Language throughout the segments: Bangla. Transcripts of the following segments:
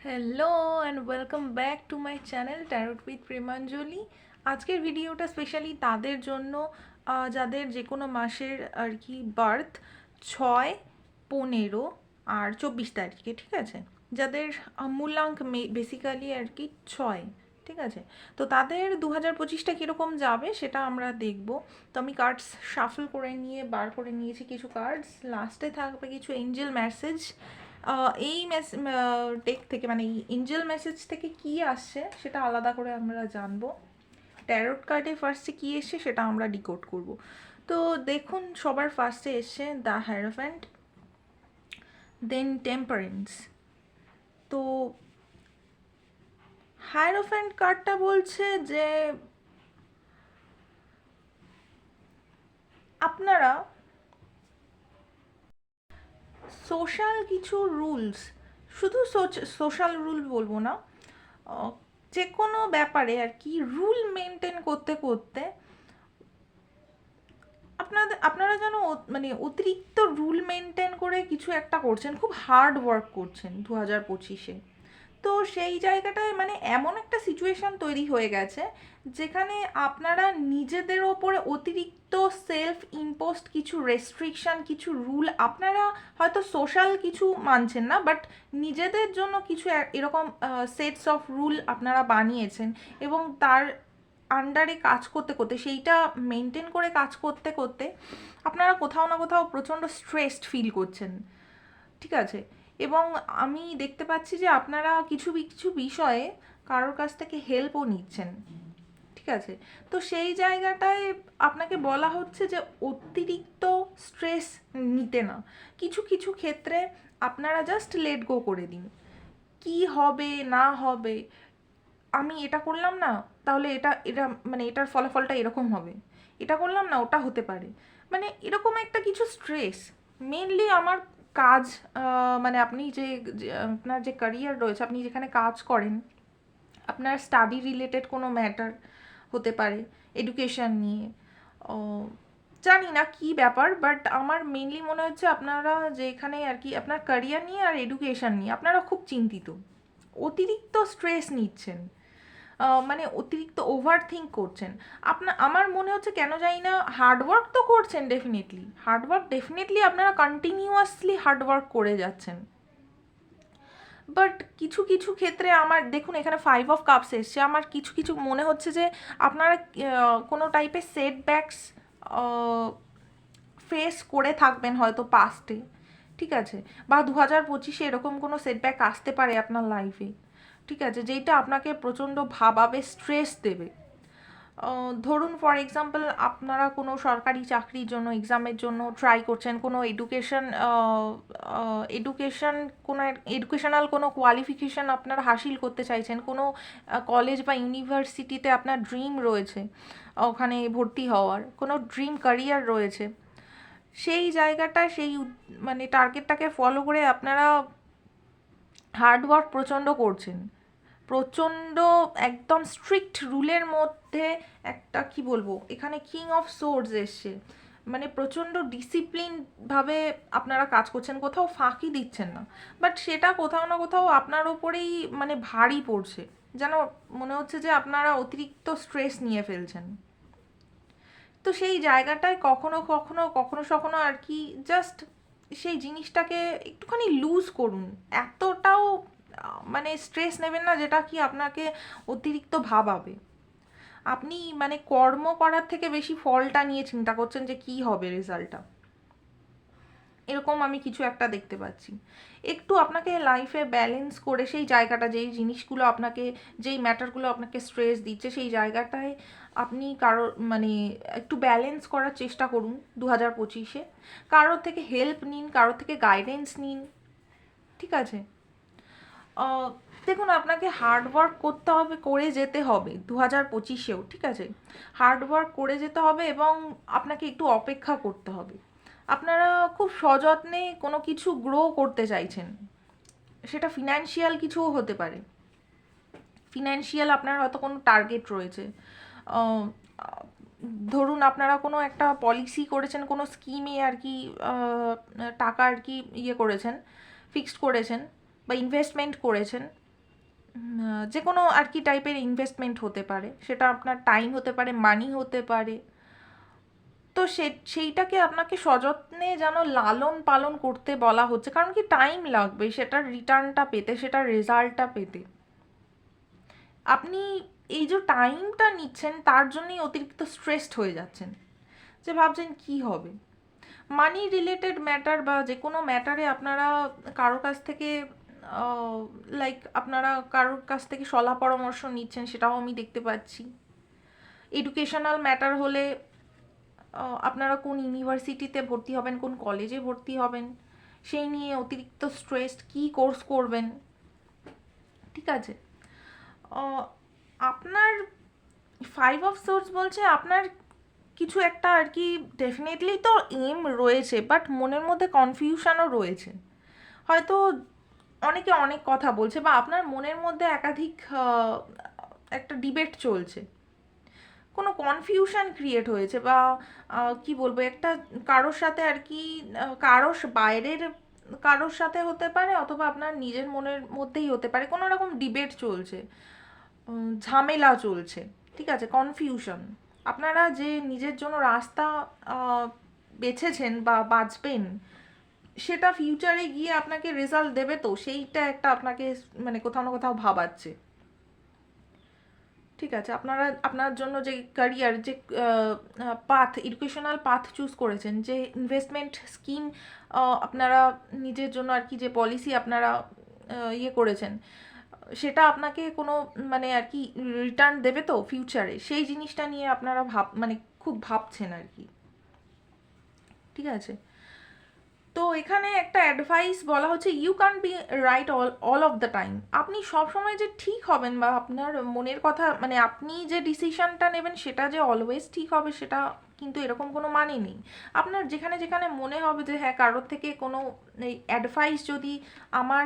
Hello and welcome back to my channel tarot with Premanjali আজকের ভিডিওটা স্পেশালি তাদের জন্য যাদের যে কোনো মাসের আর কি বার্থ ছয় পনেরো আর চব্বিশ তারিখে ঠিক আছে? যাদের আহ, মূলাঙ্ক বেসিক্যালি আর কি ছয় ঠিক আছে? তো তাদের দু হাজার পঁচিশটা কীরকম যাবে সেটা আমরা দেখব। তো আমি কার্ডস শাফল করে নিয়ে বার করে নিয়েছি কিছু কার্ডস লাস্টে থাকবে কিছু এঞ্জেল মেসেজ এই টেক থেকে মানে এঞ্জেল মেসেজ থেকে কি আসছে সেটা আলাদা করে আমরা জানব। ট্যারোট কার্ডে ফার্স্টে কী এসছে সেটা আমরা ডিকোড করব। তো দেখুন, সবার ফার্স্টে এসছে দ্য হ্যারোফ্যান্ট দেন টেম্পারেন্স তো হায়ারোফ্যান্ট কার্ডটা বলছে যে, আপনারা সোশ্যাল কিছু রুলস, শুধু সোশ্যাল রুল বলব না যে কোনো ব্যাপারে আর কি রুল মেনটেন করতে করতে আপনাদের, আপনারা যেন মানে অতিরিক্ত রুল মেনটেন করে কিছু একটা করছেন, খুব হার্ড ওয়ার্ক করছেন দু হাজার পঁচিশে। তো সেই জায়গাটায় মানে এমন একটা সিচুয়েশন তৈরি হয়ে গেছে, যেখানে আপনারা নিজেদের ওপরে অতিরিক্ত সেলফ ইম্পোস্ট কিছু রেস্ট্রিকশন কিছু রুল আপনারা হয়তো সোশ্যাল কিছু মানছেন না বাট নিজেদের জন্য কিছু এরকম সেটস অফ রুল আপনারা বানিয়েছেন এবং তার আন্ডারে কাজ করতে করতে, সেইটা মেনটেন করে কাজ করতে করতে আপনারা কোথাও না কোথাও প্রচণ্ড স্ট্রেসড ফিল করছেন। ঠিক আছে? এবং আমি দেখতে পাচ্ছি যে আপনারা কিছু কিছু বিষয়ে কারোর কাছ থেকে হেল্পও নিচ্ছেন। ঠিক আছে? তো সেই জায়গাটায় আপনাকে বলা হচ্ছে যে অতিরিক্ত স্ট্রেস নিতে না। কিছু কিছু ক্ষেত্রে আপনারা জাস্ট লেট গো করে দিন। কি হবে, না হবে? আমি এটা করলাম না, তাহলে এটা এটা মানে এটার ফলাফলটা এরকম হবে। এটা করলাম না, ওটা হতে পারে। মানে এরকম একটা কিছু স্ট্রেস মেনলি আমার কাজ মানে আপনি যে আপনার যে ক্যারিয়ার রয়েছে, আপনি যেখানে কাজ করেন, আপনার স্টাডি রিলেটেড কোনো ম্যাটার হতে পারে এডুকেশন নিয়ে। জানি না কি ব্যাপার বাট আমার মেনলি মনে হচ্ছে আপনারা যে এখানে আর কি, আপনার ক্যারিয়ার নিয়ে আর এডুকেশন নিয়ে, আপনারা খুব চিন্তিত। অতিরিক্ত স্ট্রেস নিচ্ছেন। মানে অতিরিক্ত ওভার থিঙ্ক করছেন। আপনার আমার মনে হচ্ছে কেন জানি না হার্ডওয়ার্ক তো করছেন ডেফিনেটলি হার্ডওয়ার্ক ডেফিনেটলি আপনারা কন্টিনিউয়াসলি হার্ডওয়ার্ক করে যাচ্ছেন। বাট কিছু কিছু ক্ষেত্রে আমার দেখুন, এখানে ফাইভ অফ কাপস এসছে। আমার কিছু কিছু মনে হচ্ছে যে আপনারা কোনো টাইপের সেটব্যাকস ফেস করে থাকবেন হয়তো পাস্টে ঠিক আছে? বা দু হাজার পঁচিশে এরকম কোনো সেটব্যাক আসতে পারে আপনার লাইফে ঠিক আছে, যেইটা আপনাকে প্রচণ্ড ভাবাবে স্ট্রেস দেবে। ধরুন ফর এক্সাম্পল আপনারা কোনো সরকারি চাকরির জন্য এক্সামের জন্য ট্রাই করছেন, কোনো এডুকেশন এডুকেশন কোনো এডুকেশনাল কোনো কোয়ালিফিকেশান আপনারা হাসিল করতে চাইছেন, কোনো কলেজ বা ইউনিভার্সিটিতে আপনার ড্রিম রয়েছে, ওখানে ভর্তি হওয়ার, কোনো ড্রিম ক্যারিয়ার রয়েছে, সেই জায়গাটায় সেই মানে টার্গেটটাকে ফলো করে আপনারা হার্ডওয়ার্ক প্রচণ্ড করছেন। প্রচণ্ড একদম স্ট্রিক্ট রুলের মধ্যে একটা কি বলব? এখানে কিং অফ সোর্স এসছে। মানে প্রচণ্ড ডিসিপ্লিনভাবে আপনারা কাজ করছেন, কোথাও ফাঁকি দিচ্ছেন না। বাট সেটা কোথাও না কোথাও আপনার ওপরেই মানে ভারী পড়ছে। যেন মনে হচ্ছে যে আপনারা অতিরিক্ত স্ট্রেস নিয়ে ফেলছেন। তো সেই জায়গাটায় কখনো কখনো কখনো সখনো আর কি জাস্ট সেই জিনিসটাকে একটুখানি লুজ করুন। এতটাও মানে স্ট্রেস নেবেন না, যেটা কি আপনাকে অতিরিক্ত ভাবাবে। আপনি মানে কর্ম করার থেকে বেশি ফলটা নিয়ে চিন্তা করছেন যে কি হবে রেজাল্টটা এরকম আমি কিছু একটা দেখতে পাচ্ছি। একটু আপনাকে লাইফে ব্যালেন্স করে সেই জায়গাটা, যেই জিনিসগুলো আপনাকে, যেই ম্যাটারগুলো আপনাকে স্ট্রেস দিচ্ছে, সেই জায়গাটায় আপনি কারও মানে একটু ব্যালেন্স করার চেষ্টা করুন দু হাজার পঁচিশে। কারোর থেকে হেল্প নিন, কারোর থেকে গাইডেন্স নিন। ঠিক আছে? দেখুন, আপনাকে হার্ড ওয়ার্ক করতে হবে, করে যেতে হবে দু হাজার পঁচিশেও, ঠিক আছে? হার্ড ওয়ার্ক করে যেতে হবে এবং আপনাকে একটু অপেক্ষা করতে হবে। আপনারা খুব সযত্নে কোনো কিছু গ্রো করতে চাইছেন। সেটা ফিনান্সিয়াল কিছুও হতে পারে। ফিনান্সিয়াল আপনার হয়তো কোনো টার্গেট রয়েছে। ধরুন, আপনারা কোনো একটা পলিসি করেছেন, কোনো স্কিমে আর কি টাকা আর কি ইয়ে করেছেন ফিক্সড করেছেন। বা ইনভেস্টমেন্ট করেছেন যে কোনো আর কি টাইপের ইনভেস্টমেন্ট হতে পারে। সেটা আপনার টাইম হতে পারে মানি হতে পারে। তো সে, সেইটাকে আপনাকে সযত্নে যেন লালন পালন করতে বলা হচ্ছে। কারণ কি টাইম লাগবে, সেটার রিটার্নটা পেতে, সেটার রেজাল্টটা পেতে। আপনি এই যে টাইমটা নিচ্ছেন, তার জন্যই অতিরিক্ত স্ট্রেসড হয়ে যাচ্ছেন। যে ভাবছেন কি হবে? মানি রিলেটেড ম্যাটার বা যে কোনো ম্যাটারে আপনারা কারও কাছ থেকে লাইক আপনারা কারোর কাছ থেকে সলা পরামর্শ নিচ্ছেন সেটাও আমি দেখতে পাচ্ছি। এডুকেশনাল ম্যাটার হলে আপনারা কোন ইউনিভার্সিটিতে ভর্তি হবেন, কোন কলেজে ভর্তি হবেন, সেই নিয়ে অতিরিক্ত স্ট্রেসড কী কোর্স করবেন, ঠিক আছে? আপনার ফাইভ অফ সোর্স বলছে, আপনার কিছু একটা আর কি ডেফিনেটলি তো এম রয়েছে বাট মনের মধ্যে কনফিউশনও রয়েছে। হয়তো অনেকে অনেক কথা বলছে বা আপনার মনের মধ্যে একাধিক একটা ডিবেট চলছে। কোনো কনফিউশন ক্রিয়েট হয়েছে বা কি বলব, একটা কারোর সাথে আর কি কারোর বাইরের কারোর সাথে হতে পারে অথবা আপনার নিজের মনের মধ্যেই হতে পারে। কোনো রকম ডিবেট চলছে ঝামেলা চলছে, ঠিক আছে? কনফিউশন আপনারা যে নিজের জন্য রাস্তা বেছেছেন বা বাঁচবেন সেটা ফিউচারে গিয়ে আপনাকে রেজাল্ট দেবে তো, সেইটা একটা আপনাকে মানে কোথাও না কোথাও ভাবাচ্ছে। ঠিক আছে, আপনারা, আপনার জন্য যে ক্যারিয়ার যে পাথ এডুকেশনাল পাথ চুজ করেছেন, যে ইনভেস্টমেন্ট স্কিম আপনারা নিজের জন্য আর কি যে পলিসি আপনারা ইয়ে করেছেন, সেটা আপনাকে কোনো মানে আর কি রিটার্ন দেবে তো ফিউচারে সেই জিনিসটা নিয়ে আপনারা ভাব মানে খুব ভাবছেন আর কি। ঠিক আছে? তো এখানে একটা অ্যাডভাইস বলা হচ্ছে you can be right all all of the time আপনি সবসময় যে ঠিক হবেন বা আপনার মনের কথা মানে আপনি যে ডিসিশনটা নেবেন সেটা যে অলওয়েজ ঠিক হবে সেটা কিন্তু এরকম কোনো মানে নেই। আপনার যেখানে যেখানে মনে হবে যে হ্যাঁ কারোর থেকে কোনো এই অ্যাডভাইস যদি আমার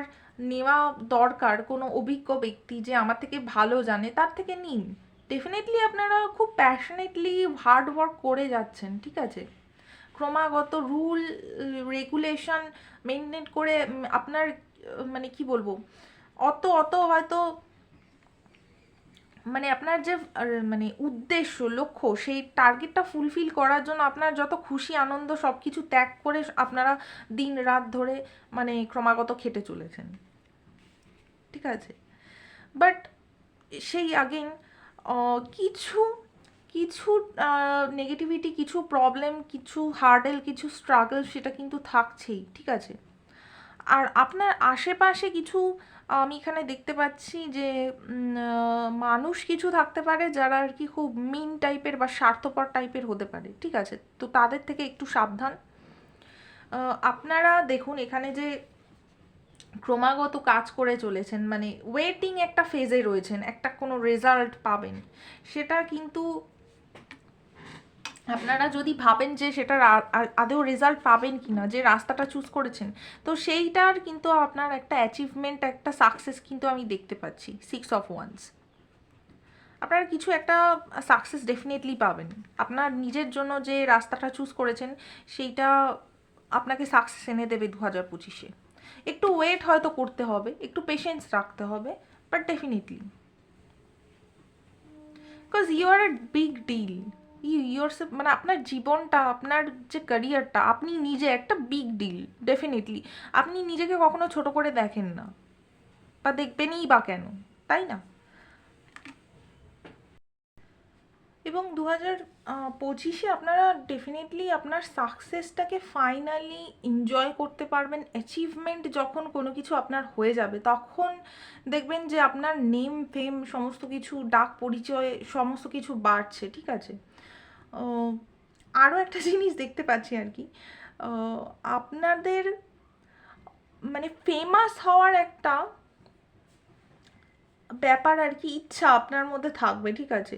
নেওয়া দরকার, কোনো অভিজ্ঞ ব্যক্তি যে আমার থেকে ভালো জানে, তার থেকে নিন। ডেফিনেটলি আপনারা খুব প্যাশনেটলি হার্ড ওয়ার্ক করে যাচ্ছেন, ঠিক আছে? ক্রমাগত রুল, রেগুলেশন মেনটেন করে আপনার মানে কি বলব, অত অত হয়তো মানে আপনার যে মানে উদ্দেশ্য, লক্ষ্য, সেই টার্গেটটা ফুলফিল করার জন্য আপনার যত খুশি আনন্দ সব কিছু ত্যাগ করে আপনারা দিন রাত ধরে মানে ক্রমাগত খেটে চলেছেন। ঠিক আছে? বাট সেই আগেন কিছু কিছু নেগেটিভিটি কিছু প্রবলেম কিছু হার্ডেল কিছু স্ট্রাগল সেটা কিন্তু থাকছেই, ঠিক আছে? আর আপনার আশেপাশে কিছু, আমি এখানে দেখতে পাচ্ছি যে মানুষ কিছু থাকতে পারে যারা আর কি খুব মিন টাইপের বা স্বার্থপর টাইপের হতে পারে, ঠিক আছে? তো তাদের থেকে একটু সাবধান। আপনারা দেখুন এখানে যে ক্রমাগত কাজ করে চলেছেন মানে ওয়েটিং একটা ফেজে রয়েছেন, একটা কোনো রেজাল্ট পাবেন, সেটা কিন্তু আপনারা যদি ভাবেন যে সেটার আদৌ রেজাল্ট পাবেন কি না যে রাস্তাটা চুজ করেছেন, তো সেইটার কিন্তু আপনার একটা অ্যাচিভমেন্ট একটা সাকসেস কিন্তু আমি দেখতে পাচ্ছি সিক্স অফ ওয়ান্স আপনারা কিছু একটা সাকসেস ডেফিনেটলি পাবেন। আপনার নিজের জন্য যে রাস্তাটা চুজ করেছেন, সেইটা আপনাকে সাকসেস এনে দেবে দু হাজার পঁচিশে। একটু ওয়েট হয়তো করতে হবে, একটু পেশেন্স রাখতে হবে but definitely because you are a big deal your মানে আপনার জীবনটা, আপনার যে ক্যারিয়ারটা আপনি নিজে একটা বিগ ডিল ডেফিনেটলি আপনি নিজেকে কখনো ছোট করে দেখেন না। বা দেখবেনই বা কেন, তাই না? এবং দু হাজার পঁচিশে আপনারা ডেফিনেটলি আপনার সাকসেসটাকে ফাইনালি এনজয় করতে পারবেন। অ্যাচিভমেন্ট যখন কোনো কিছু আপনার হয়ে যাবে, তখন দেখবেন যে আপনার নেম ফেম সমস্ত কিছু ডাক পরিচয় সমস্ত কিছু বাড়ছে, ঠিক আছে? আরও একটা জিনিস দেখতে পাচ্ছি আর কি। আপনাদের মানে ফেমাস হওয়ার একটা ব্যাপার আর কি, ইচ্ছা আপনার মধ্যে থাকবে, ঠিক আছে?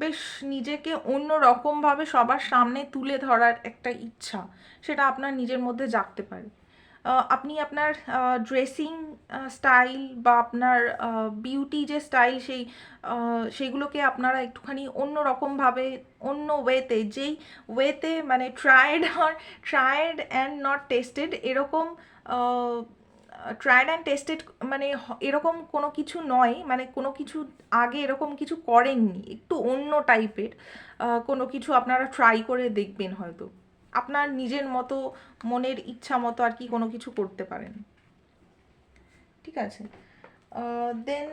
বেশ নিজেকে অন্য রকমভাবে সবার সামনে তুলে ধরার একটা ইচ্ছা, সেটা আপনার নিজের মধ্যে জাগতে পারে। আপনি আপনার ড্রেসিং স্টাইল বা আপনার বিউটি যে স্টাইল সেই আহ, সেগুলোকে আপনারা একটুখানি অন্য রকমভাবে অন্য ওয়েতে যেই ওয়েতে মানে ট্রায়েড আর ট্রায়েড অ্যান্ড নট টেস্টেড এরকম ট্রায়াড অ্যান্ড টেস্টেড মানে এরকম কোনো কিছু নয় মানে কোনো কিছু আগে এরকম কিছু করেননি একটু অন্য টাইপের কোনো কিছু আপনারা ট্রাই করে দেখবেন হয়তো। আপনার নিজের মতো মনের ইচ্ছা মতো আর কি কোনো কিছু করতে পারেন। ঠিক আছে? দেন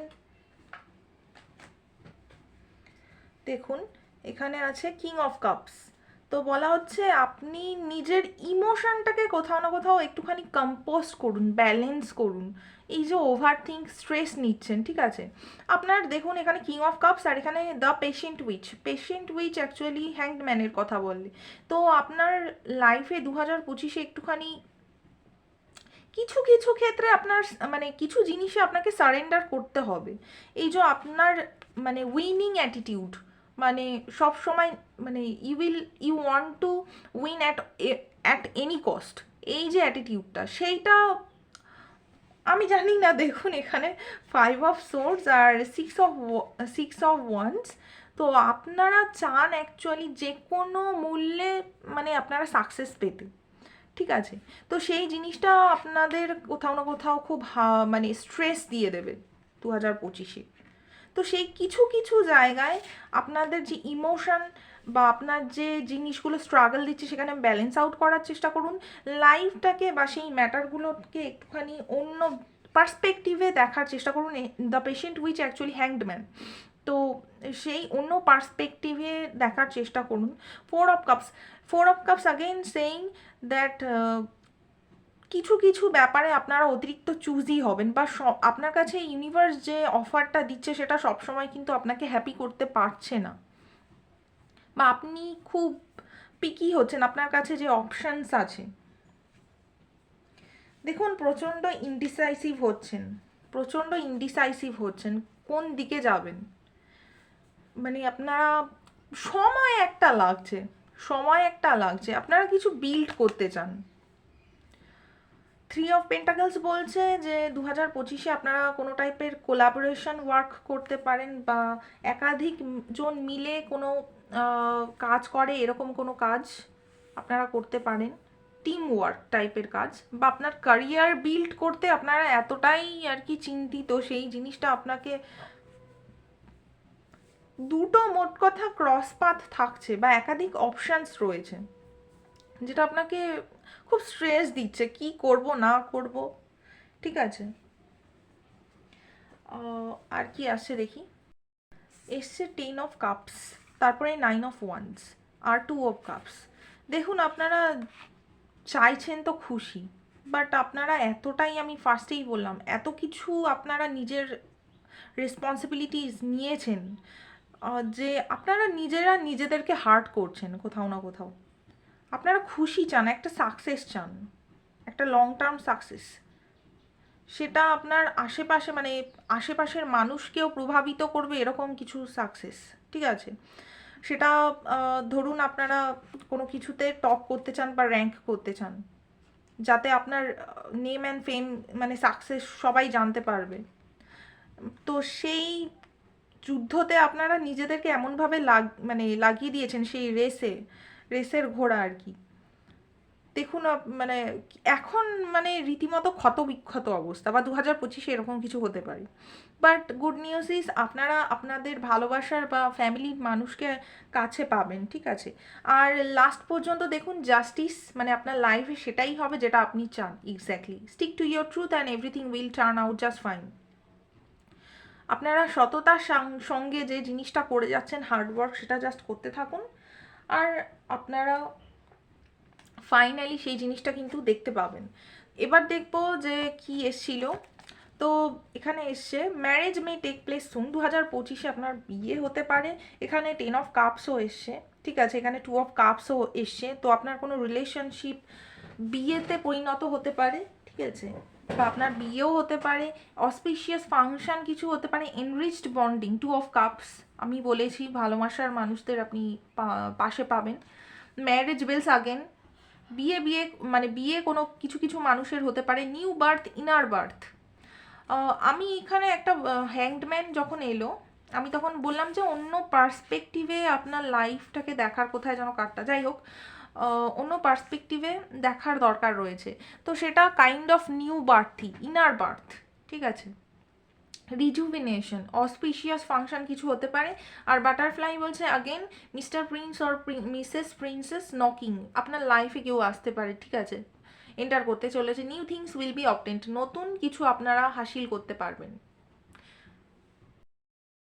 দেখুন, এখানে আছে কিং অফ কাপস তো বলা হচ্ছে আপনি নিজের ইমোশনটাকে কোথাও না কোথাও একটুখানি কম্পোজ করুন ব্যালেন্স করুন। এই যে ওভার থিঙ্ক স্ট্রেস নিচ্ছেন, ঠিক আছে? আপনার দেখুন, এখানে কিং অফ কাপস আর এখানে the patient which patient which actually হ্যাংডম্যানের কথা বললে। তো আপনার লাইফে দু হাজার পঁচিশে একটুখানি কিছু কিছু ক্ষেত্রে আপনার মানে কিছু জিনিসে আপনাকে সারেন্ডার করতে হবে। এই যে আপনার মানে উইনিং অ্যাটিটিউড মানে সব সময় মানে you will you want to win at at any cost এই যে অ্যাটিটিউডটা সেইটা আমি জানি না, দেখুন এখানে five of swords R six of six of wands তো আপনারা চান অ্যাকচুয়ালি যে কোনো মূল্যে মানে আপনারা সাকসেস পেতে। ঠিক আছে? তো সেই জিনিসটা আপনাদের কোথাও না কোথাও খুব মানে স্ট্রেস দিয়ে দেবে দু হাজার পঁচিশে। তো সেই কিছু কিছু জায়গায় আপনাদের যে ইমোশন বা আপনার যে জিনিসগুলো স্ট্রাগল দিচ্ছে সেখানে ব্যালেন্স আউট করার চেষ্টা করুন। লাইফটাকে বা সেই ম্যাটারগুলোকে একটুখানি অন্য পার্সপেক্টিভে দেখার চেষ্টা করুন। The patient which actually hanged man তো সেই অন্য পার্সপেক্টিভে দেখার চেষ্টা করুন। Four of cups four of cups again saying that কিছু কিছু ব্যাপারে আপনারা অতিরিক্ত চুজই হবেন বা আপনার কাছে ইউনিভার্স যে অফারটা দিচ্ছে সেটা সবসময় কিন্তু আপনাকে হ্যাপি করতে পারছে না। বা আপনি খুব পিকি হচ্ছেন, আপনার কাছে যে অপশানস আছে। দেখুন, প্রচণ্ড ইনডিসাইসিভ হচ্ছেন, প্রচণ্ড ইনডিসাইসিভ হচ্ছেন, কোন দিকে যাবেন? মানে আপনারা, সময় একটা লাগছে, সময় একটা লাগছে, আপনারা কিছু বিল্ড করতে চান। থ্রি অফ পেন্টাকলস বলছে যে দু হাজার পঁচিশে আপনারা কোনো টাইপের কোলাবোরেশন ওয়ার্ক করতে পারেন বা একাধিক জন মিলে কোনো কাজ করে এরকম কোনো কাজ আপনারা করতে পারেন। টিম ওয়ার্ক টাইপের কাজ। বা আপনার ক্যারিয়ার বিল্ড করতে আপনারা এতটাই আর কি চিন্তিত, সেই জিনিসটা আপনাকে দুটো মোট কথা ক্রস পাথ থাকছে বা একাধিক অপশানস রয়েছে, যেটা আপনাকে খুব স্ট্রেস দিচ্ছে, কি করব, না করব, ঠিক আছে? আর কি আসছে দেখি? এসছে টেন অফ কাপস তারপরে নাইন অফ ওয়ান্স আর টু অফ কাপস দেখুন, আপনারা চাইছেন তো খুশি বাট আপনারা এতটাই আমি ফার্স্টেই বললাম, এত কিছু আপনারা নিজের রেসপন্সিবিলিটিস নিয়েছেন যে আপনারা নিজেরা নিজেদেরকে হার্ট করছেন কোথাও না কোথাও। আপনারা খুশি চান, একটা সাকসেস চান, একটা লং টার্ম সাকসেস সেটা আপনার আশেপাশে মানে আশেপাশের মানুষকেও প্রভাবিত করবে এরকম কিছু সাকসেস ঠিক আছে? সেটা ধরুন আপনারা কোনো কিছুতে টপ করতে চান বা র্যাঙ্ক করতে চান, যাতে আপনার নেম অ্যান্ড ফেম মানে সাকসেস সবাই জানতে পারবে। তো সেই যুদ্ধতে আপনারা নিজেদেরকে এমনভাবে লাগ মানে লাগিয়ে দিয়েছেন সেই রেসে রেসের ঘোড়া আর কি। দেখুন মানে এখন মানে রীতিমতো ক্ষত বিক্ষত অবস্থা বা দু হাজার পঁচিশে এরকম কিছু হতে পারে। বাট গুড নিউজ ইজ আপনারা আপনাদের ভালোবাসার বা ফ্যামিলির মানুষকে কাছে পাবেন, ঠিক আছে? আর লাস্ট পর্যন্ত দেখুন জাস্টিস মানে আপনার লাইফে সেটাই হবে যেটা আপনি চান exactly stick to your truth and everything will turn out just fine আপনারা সততার সঙ্গে যে জিনিসটা করে যাচ্ছেন হার্ডওয়ার্ক সেটা জাস্ট করতে থাকুন। আর আপনারা ফাইনালি সেই জিনিসটা কিন্তু দেখতে পাবেন। এবার দেখব যে কি এসছিল। তো এখানে এসছে marriage may take place soon দু হাজার পঁচিশে আপনার বিয়ে হতে পারে। এখানে টেন অফ কাপসও এসছে, ঠিক আছে? এখানে টু অফ কাপসও এসছে। তো আপনার কোনো রিলেশনশিপ বিয়েতে পরিণত হতে পারে, ঠিক আছে? বা আপনার বিয়েও হতে পারে। অসপিশিয়াস ফাংশন কিছু হতে পারে। Enriched bonding two of cups আমি বলেছি, ভালোবাসার মানুষদের আপনি পাশে পাবেন। ম্যারেজ বেলস আগেন বিয়ে বিয়ে মানে বিয়ে কোনো কিছু কিছু মানুষের হতে পারে নিউ বার্থ ইনার বার্থ আমি এখানে একটা হ্যাংডম্যান যখন এলো, আমি তখন বললাম যে অন্য পার্সপেক্টিভে আপনার লাইফটাকে দেখার কোথায় যেন কাটটা যাই হোক অন্য পার্সপেক্টিভে দেখার দরকার রয়েছে। তো সেটা কাইন্ড অফ নিউ বার্থই ইনার বার্থ ঠিক আছে? রিজুভিনেশন অসপিশিয়াস ফাংশন কিছু হতে পারে। আর বাটারফ্লাই বলছে again Mr prince or Mrs princess knocking আপনার লাইফে কেউ আসতে পারে, ঠিক আছে? এন্টার করতে চলেছে। New things will be obtained নতুন কিছু আপনারা হাসিল করতে পারবেন।